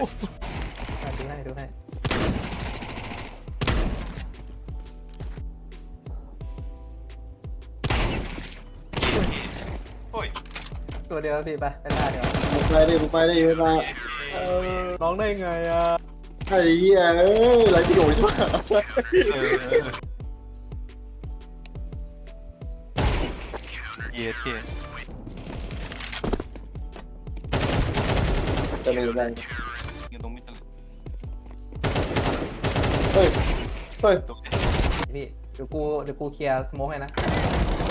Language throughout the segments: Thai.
อะดูให้ดูให้โอ้ยตัวเดียวพี่ไปไปหน้าเดียวมึงไปดิมึงไปดิมึงมาเออร้องได้ไงอะไอ้เหี้ยเอ้ยไรประโยชน์ใช่ไหมเออเย้เท่จะมีแรงยั ฮ้ยตรงพี่ เดี๋ยวกู เดี๋ยวกูเคลียร์สโมกให้นะ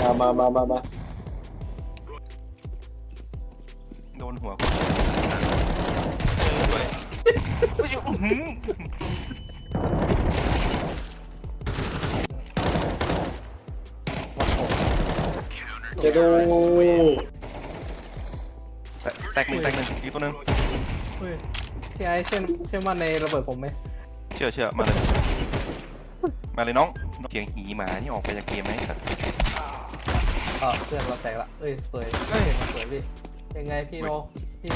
มามามามามาโดนหัวกูเออสวยโอ้ยอื้อหือจะดูแตกแตกหนึ่งแตกหนึ่งอีกตัวหนึ่งเฮ้ยพี่ไอ้เชื่อเชื่อมั่นในระเบิดผมไหมเชื่อเชื่อมาเลย มาเลยน้องเสียงหีหมานี่ออกไปจากเกมไหมครับเออเพื่อนเราแตกละเอ้ยสวยเอ้ยสวยพี่ยังไงพี่โนพี่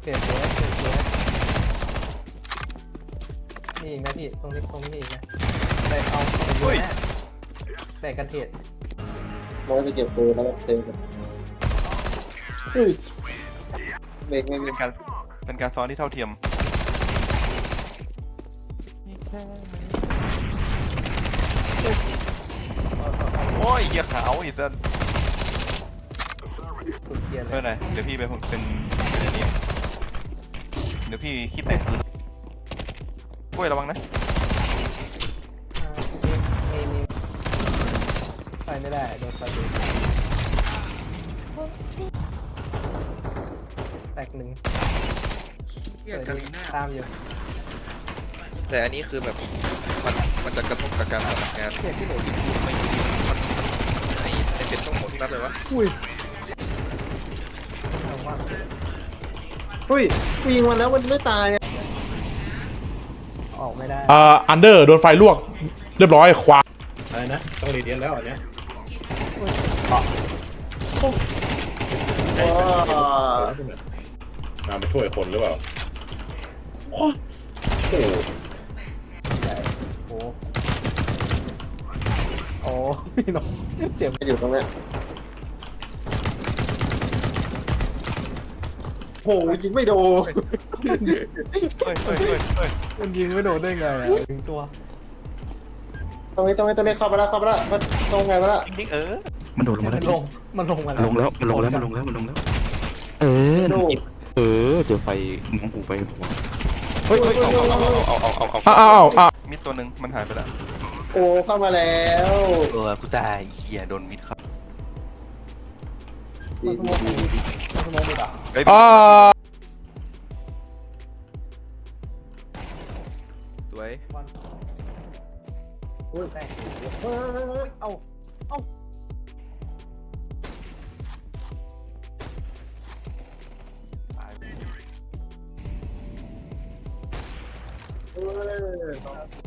เปลี่ยนสวยเปลี่ยนสวยนี่อีกนะพี่ตรงนี้ตรงนี้มีอีกนะแต่เอาเอาไปเยอะแน่แต่กันเทศมันก็จะเก็บปืนแล้วก็เทกันเฮ้ยเบรกไม่มีเป็นการเป็นการซ้อนที่เท่าเทียม โอ้ยเหี้ยขาวอีสันสุดเทียนเลไม่ยเป็นไรเดี๋ยวพี่ไปเป็นเป็นอันนี้เดี๋ยวพี่คิดแต่งปืนกล้วยระวังนะอ่ามีมีไปไม่ได้โดนไฟดูดแตกหนึ่งสวยดีตามอยู่ แต่อันนี้คือแบบมันมันจะกระทบกับการทำงานเทียนที่โหลดไม่มันไอ้ไอ้เป็นต้องหมดทุกนัดเลยวะอุ้ยอาว่าเฮ้ยกูยิงมันแล้วมันไม่ตายอะออกไม่ได้เอ่ออันเดอร์โดนไฟลวก เรียบร้อยควาอะไรนะต้องรีเดียนแล้วอันเนี้ยว้ามาไปช่วยคนหรือเปล่าโอ้โห พี่น้องเจ็บอยู่ตรงเนี้ยโอ้โหยิงไม่โดนเฮ้ยเฮ้ยเฮ้ยเฮ้ยมันยิงไม่โดนได้ไงอะถึงตัวตรงนี้ตรงนี้ตรงนี้เข้ามาแล้วเข้ามาแล้วมันตรงไงมาแล้วจริงๆเออมันโดดลงมามัแล้วนลงมันลงมาลงแล้วมันลงแล้วมันลงแล้วมันลงแล้ว เออนั่นจิบเออเจอไฟมองหูไปหัวเฮ้ยเฮ้ยเอาเอาเอาเอาเอาเอาอ้าวอ้าวอ้าวมิดตัวหนึ่งมันหายไปแล้วโอ้เข้ามาแล้วเออกูตายเหี้ยโดนมิดครับมันสโมองมันสโมองมีด่ะเฮ้ยอ้าวสวยวันโอ้ยแตกเฮ้ยเอาเอาตายเออ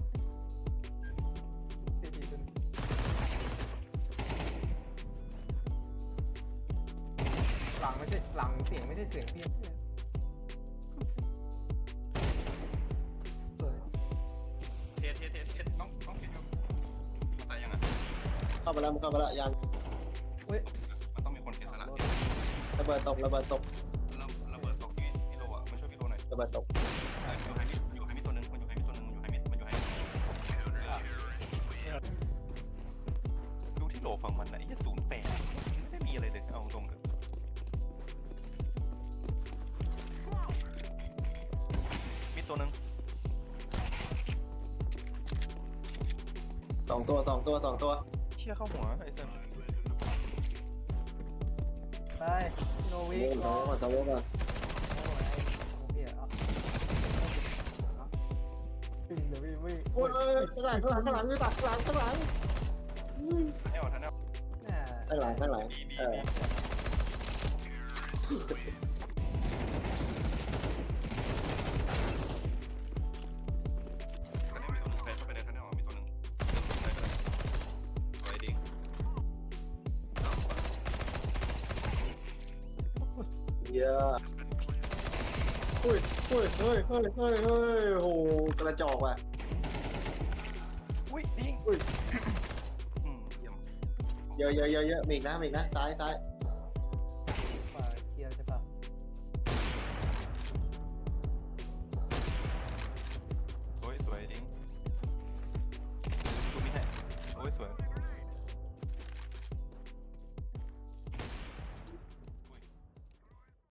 หลังไม่ใช่หลังเสียงไม่ใช่เสียงพี่เออเทสเทสเทสเทสต้องต้องเทสอยู่มันตายยังอะเข้ามาแล้วมันเข้ามาแล้วยังมันต้องมีคนเสียสละระเบิดตกระเบิดตกระระเบิดตกที่พี่โลอะมาช่วยพี่โลหน่อยระเบิดตกอยู่ไฮมิดอยู่ไฮมิดตัวหนึ่งมันอยู่ไฮมิดตัวหนึ่งมันอยู่ไฮมิดมันอยู่ไฮมิดดูที่โลฝั่งมันไหนยี่ศูนย์แปดไม่ได้มีอะไรเลยเอาตรงเลย ตัวหนึ่งสองตัวสองตัวสองตัวเชี่ยเข้าหัวไอ้เซมไปโนวิโอ้กโหรอมาตะวันมาโอ้ยโอเคอะวิ่งเดี๋ยววิ่งวิ่งโอ้ยข้างหลังข้างหลังข้างหลังนี่ตัดข้างหลังข้างหลังทันแนวทันแนวข้างหลังข้างหลังบีบีเเยอะอุ้ยอุ้ยเฮ้ยเฮ้ยเฮ้ยเฮ้ยโอ้โหกระจอกว่ะอุ้ยยิงอุ้ยอืมเยี่ยม เยอะเยอะเยอะเยอะมีอีกนะมีอีกนะซ้ายซ้าย